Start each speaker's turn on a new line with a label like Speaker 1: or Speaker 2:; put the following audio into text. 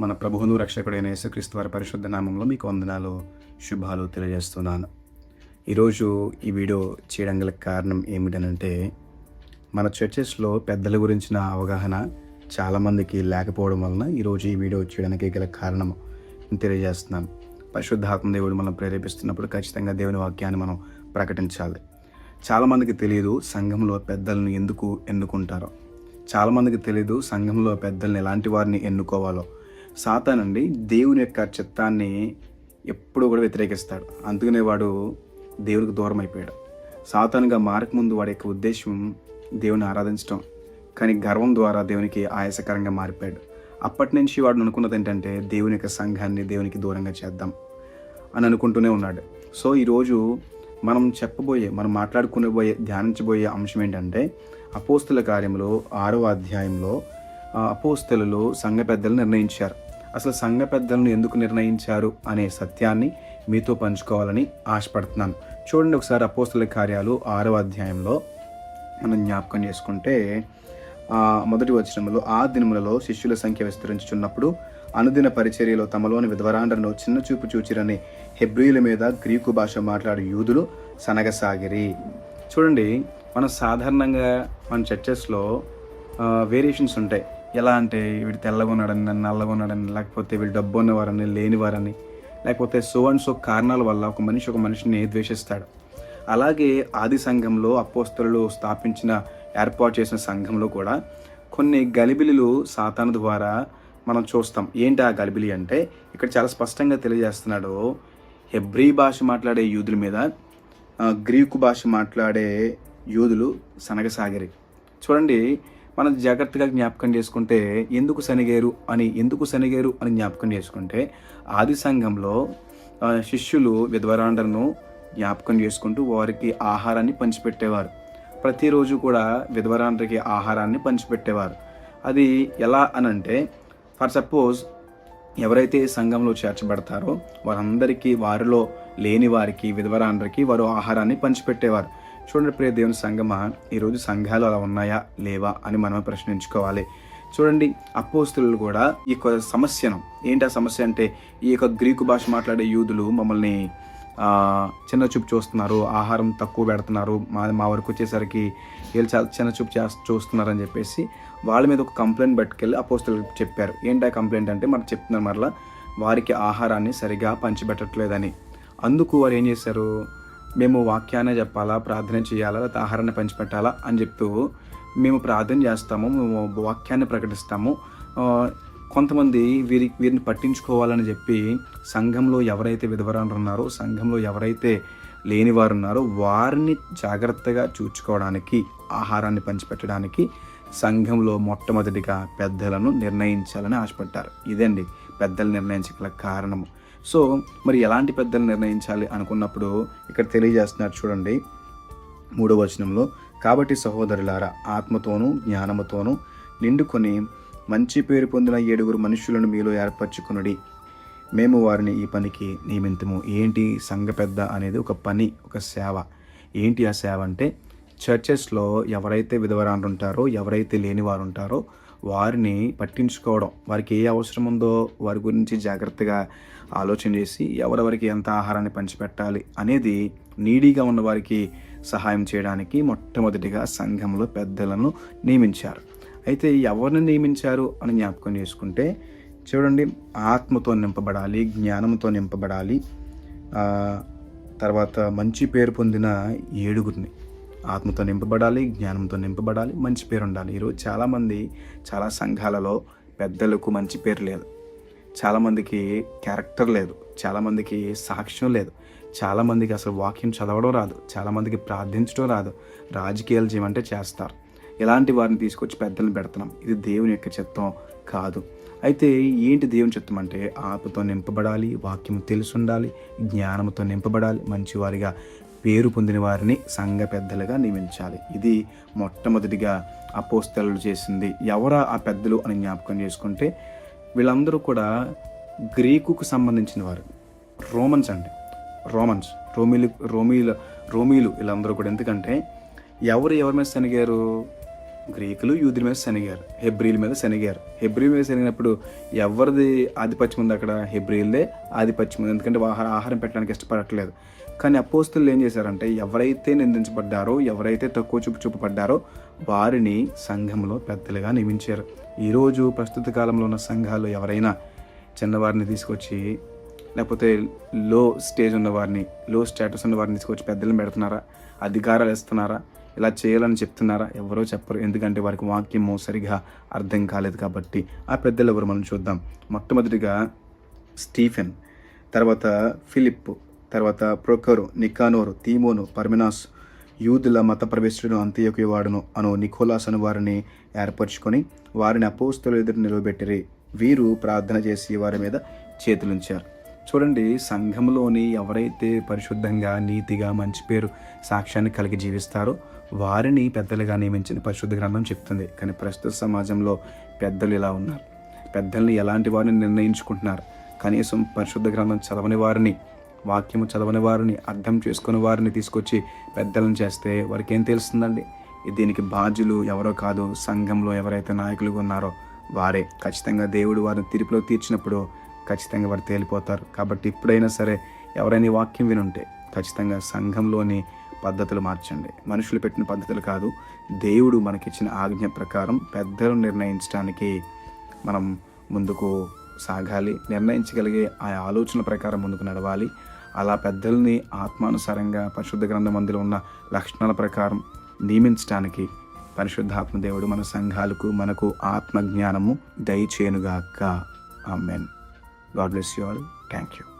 Speaker 1: మన ప్రభువును రక్షకుడైన యేసుక్రీస్తు వారి పరిశుద్ధ నామంలో మీకు వందనాలు శుభాలు తెలియజేస్తున్నాను. ఈరోజు ఈ వీడియో చేయడం గల కారణం ఏమిటనంటే మన చర్చెస్లో పెద్దల గురించిన అవగాహన చాలామందికి లేకపోవడం వలన ఈరోజు ఈ వీడియో చేయడానికి గల కారణం తెలియజేస్తున్నాను. పరిశుద్ధాత్మ దేవుడు మనం ప్రేరేపిస్తున్నప్పుడు ఖచ్చితంగా దేవుని వాక్యాన్ని మనం ప్రకటించాలి. చాలామందికి తెలియదు సంఘంలో పెద్దలను ఎందుకు ఎన్నుకుంటారో. చాలామందికి తెలియదు సంఘంలో పెద్దల్ని ఎలాంటి వారిని ఎన్నుకోవాలో. సాతానండి దేవుని యొక్క చిత్తాన్ని ఎప్పుడూ కూడా వ్యతిరేకిస్తాడు. అందుకనే వాడు దేవునికి దూరం అయిపోయాడు. సాతానుగా మారకముందు వాడి యొక్క ఉద్దేశం దేవుని ఆరాధించడం కానీ గర్వం ద్వారా దేవునికి ఆయాసకరంగా మారిపోయాడు. అప్పటి నుంచి వాడు అనుకున్నది ఏంటంటే దేవుని యొక్క సంఘాన్ని దేవునికి దూరంగా చేద్దాం అని అనుకుంటూనే ఉన్నాడు. సో ఈరోజు మనం చెప్పబోయే మనం మాట్లాడుకునే ధ్యానించబోయే అంశం ఏంటంటే అపోస్తుల కార్యంలో ఆరవ అధ్యాయంలో అపోస్తులలో సంఘ పెద్దలు నిర్ణయించారు. అసలు సంఘ పెద్దలను ఎందుకు నిర్ణయించారు అనే సత్యాన్ని మీతో పంచుకోవాలని ఆశపడుతున్నాను. చూడండి ఒకసారి అపోస్తుల కార్యాలు ఆరవ అధ్యాయంలో మనం జ్ఞాపకం చేసుకుంటే మొదటి వచనంలో ఆ దినములలో శిష్యుల సంఖ్య విస్తరించుచున్నప్పుడు అనుదిన పరిచర్యలో తమలోని విధ్వరాండ్రను చిన్న చూపు చూచిరని హెబ్రియుల మీద గ్రీకు భాష మాట్లాడే యూదులు సనగసాగిరి. చూడండి మనం సాధారణంగా మన చర్చెస్లో వేరియేషన్స్ ఉంటాయి. ఎలా అంటే వీడు తెల్లగా ఉన్నాడని నన్ను నల్లగా లేకపోతే వీడు డబ్బు ఉన్నవారని లేనివారని లేకపోతే సో అండ్ సో కారణాల వల్ల ఒక మనిషి ఒక మనిషిని ద్వేషిస్తాడు. అలాగే ఆది సంఘంలో అపోస్తలు స్థాపించిన ఏర్పాటు చేసిన సంఘంలో కూడా కొన్ని గలిబిలిలు సాతాను ద్వారా మనం చూస్తాం. ఏంటి ఆ గలిబిలి అంటే? ఇక్కడ చాలా స్పష్టంగా తెలియజేస్తున్నాడు. హెబ్రీ భాష మాట్లాడే యూదుల మీద గ్రీకు భాష మాట్లాడే యూదులు సనగసాగిరి చూడండి మనం జాగ్రత్తగా జ్ఞాపకం చేసుకుంటే ఎందుకు శనిగేరు అని ఎందుకు శనిగేరు అని జ్ఞాపకం చేసుకుంటే ఆది సంఘంలో శిష్యులు విధ్వరాండను జ్ఞాపకం చేసుకుంటూ వారికి ఆహారాన్ని పంచిపెట్టేవారు. ప్రతిరోజు కూడా విధ్వరాండ్రికి ఆహారాన్ని పంచిపెట్టేవారు. అది ఎలా అనంటే ఫర్ సపోజ్ ఎవరైతే సంఘంలో చేర్చబడతారో వారందరికీ వారిలో లేని వారికి విధవరాండ్రికి వారు ఆహారాన్ని పంచిపెట్టేవారు. చూడండి ప్రియ దేవుని సంఘమా ఈరోజు సంఘాలు అలా ఉన్నాయా లేవా అని మనం ప్రశ్నించుకోవాలి. చూడండి అపోస్తులు కూడా ఈ యొక్క సమస్యను ఏంటి ఆ సమస్య అంటే ఈ యొక్క గ్రీకు భాష మాట్లాడే యూదులు మమ్మల్ని చిన్న చూపు చూస్తున్నారు ఆహారం తక్కువ పెడుతున్నారు మా మా వరకు వచ్చేసరికి వీళ్ళు చాలా చిన్న చూపు చూస్తున్నారని చెప్పేసి వాళ్ళ మీద ఒక కంప్లైంట్ పట్టుకెళ్ళి అపోస్తులు చెప్పారు. ఏంటి ఆ కంప్లైంట్ అంటే మనకు చెప్తున్నారు మరలా వారికి ఆహారాన్ని సరిగా పంచిపెట్టట్లేదని. అందుకు వారు ఏం చేశారు? మేము వాక్యాన్ని చెప్పాలా ప్రార్థన చేయాలా లేకపోతే ఆహారాన్ని పంచిపెట్టాలా అని చెప్తూ మేము ప్రార్థన చేస్తాము మేము వాక్యాన్ని ప్రకటిస్తాము. కొంతమంది వీరి వీరిని పట్టించుకోవాలని చెప్పి సంఘంలో ఎవరైతే విధవరాలు ఉన్నారో సంఘంలో ఎవరైతే లేని వారు ఉన్నారో వారిని జాగ్రత్తగా చూచుకోవడానికి ఆహారాన్ని పంచిపెట్టడానికి సంఘంలో మొట్టమొదటిగా పెద్దలను నిర్ణయించాలని ఆశపడ్డారు. ఇదండి పెద్దలు నిర్ణయించగల కారణము. సో మరి ఎలాంటి పెద్దలు నిర్ణయించాలి అనుకున్నప్పుడు ఇక్కడ తెలియజేస్తున్నారు చూడండి. మూడో వచనంలో కాబట్టి సహోదరులారా ఆత్మతోనూ జ్ఞానముతోనూ నిండుకొని మంచి పేరు పొందిన ఏడుగురు మనుషులను మీలో ఏర్పరచుకునుడి. మేము వారిని ఈ పనికి నియమింతము. ఏంటి సంఘ పెద్ద అనేది ఒక పని ఒక సేవ. ఏంటి ఆ సేవ అంటే చర్చెస్లో ఎవరైతే విధవరాలు ఉంటారో ఎవరైతే లేని వారు ఉంటారో వారిని పట్టించుకోవడం. వారికి ఏ అవసరం ఉందో వారి గురించి జాగ్రత్తగా ఆలోచన చేసి ఎవరెవరికి ఎంత ఆహారాన్ని పంచిపెట్టాలి అనేది నీడీగా ఉన్నవారికి సహాయం చేయడానికి మొట్టమొదటిగా సంఘంలో పెద్దలను నియమించారు. అయితే ఎవరిని నియమించారు అని జ్ఞాపకం చేసుకుంటే చూడండి ఆత్మతో నింపబడాలి జ్ఞానంతో నింపబడాలి. తర్వాత మంచి పేరు పొందిన ఏడుగురిని. ఆత్మతో నింపబడాలి జ్ఞానంతో నింపబడాలి మంచి పేరు ఉండాలి. ఈరోజు చాలామంది చాలా సంఘాలలో పెద్దలకు మంచి పేరు లేదు. చాలామందికి క్యారెక్టర్ లేదు చాలామందికి సాక్ష్యం లేదు చాలామందికి అసలు వాక్యం చదవడం రాదు చాలామందికి ప్రార్థించడం రాదు రాజకీయాలు చేయమంటే చేస్తారు. ఇలాంటి వారిని తీసుకొచ్చి పెద్దలను పెడుతున్నాం. ఇది దేవుని యొక్క చిత్తం కాదు. అయితే ఏంటి దేవుని చిత్తం అంటే? ఆపతో నింపబడాలి వాక్యం తెలుసుండాలి జ్ఞానంతో నింపబడాలి మంచివారిగా పేరు పొందిన వారిని సంఘ పెద్దలుగా నియమించాలి. ఇది మొట్టమొదటిగా అపోస్తలు చేసింది. ఎవరా ఆ పెద్దలు అని జ్ఞాపకం చేసుకుంటే వీళ్ళందరూ కూడా గ్రీకుకు సంబంధించిన వారు రోమన్స్ అండి. రోమన్స్. రోమిలు రోమీలు రోమీలు వీళ్ళందరూ కూడా. ఎందుకంటే ఎవరు ఎవరి మీద శనిగారు? గ్రీకులు యూదుల మీద శనిగారు. హెబ్రిల్ మీద శనిగారు. హెబ్రిల్ మీద శనిగినప్పుడు ఎవరిది ఆధిపత్యం ఉంది అక్కడ? హెబ్రిల్దే ఆధిపత్యం ఉంది. ఎందుకంటే ఆహారం ఆహారం పెట్టడానికి ఇష్టపడట్లేదు. కానీ అపోస్తులు ఏం చేశారంటే ఎవరైతే నిందించబడ్డారో ఎవరైతే తక్కువ చూపు చూపబడ్డారో వారిని సంఘంలో పెద్దలుగా నియమించారు. ఈరోజు ప్రస్తుత కాలంలో ఉన్న సంఘాలు ఎవరైనా చిన్నవారిని తీసుకొచ్చి లేకపోతే లో స్టేజ్ ఉన్నవారిని లో స్టేటస్ ఉన్నవారిని తీసుకొచ్చి పెద్దలను పెడుతున్నారా? అధికారాలు ఇస్తున్నారా? ఇలా చేయాలని చెప్తున్నారా? ఎవరో చెప్పరు. ఎందుకంటే వారికి వాక్యము సరిగా అర్థం కాలేదు కాబట్టి ఆ పెద్దలు ఎవరు మనం చూద్దాం. మొట్టమొదటిగా స్టీఫెన్ తర్వాత ఫిలిప్ తర్వాత ప్రొకరు నికానోరు తీమోను పర్మినాస్ యూదుల మత ప్రవేశుడు అంత్యకువాడును అను నికోలాస్ అను వారిని ఏర్పరచుకొని వారిని అపోస్తుల ఎదురు నిలవబెట్టిరి వీరు ప్రార్థన చేసి వారి మీద చేతులుంచారు. చూడండి సంఘంలోని ఎవరైతే పరిశుద్ధంగా నీతిగా మంచి పేరు సాక్ష్యాన్ని కలిగి జీవిస్తారో వారిని పెద్దలుగా నియమించిన పరిశుద్ధ గ్రంథం చెప్తుంది. కానీ ప్రస్తుత సమాజంలో పెద్దలు ఇలా ఉన్నారు. పెద్దల్ని ఎలాంటి వారిని నిర్ణయించుకుంటున్నారు? కనీసం పరిశుద్ధ గ్రంథం చదవని వారిని వాక్యము చదవని వారిని అర్థం చేసుకుని వారిని తీసుకొచ్చి పెద్దలను చేస్తే వారికి ఏం తెలుస్తుందండి? దీనికి బాధ్యులు ఎవరో కాదు సంఘంలో ఎవరైతే నాయకులు ఉన్నారో వారే. ఖచ్చితంగా దేవుడు వారిని తీర్పులో తీర్చినప్పుడు ఖచ్చితంగా వారు తేలిపోతారు. కాబట్టి ఇప్పుడైనా సరే ఎవరైనా వాక్యం వినుంటే ఖచ్చితంగా సంఘంలోని పద్ధతులు మార్చండి. మనుషులు పెట్టిన పద్ధతులు కాదు దేవుడు మనకిచ్చిన ఆజ్ఞ ప్రకారం పెద్దలు నిర్ణయించడానికి మనం ముందుకు సాగాలి. నిర్ణయించగలిగే ఆ ఆలోచన ప్రకారం ముందుకు నడవాలి. అలా పెద్దల్ని ఆత్మానుసారంగా పరిశుద్ధ గ్రంథం అందులో ఉన్న లక్షణాల ప్రకారం నియమించడానికి పరిశుద్ధాత్మ దేవుడు మన సంఘాలకు మనకు ఆత్మజ్ఞానము దయచేనుగాక amen God bless you all. Thank you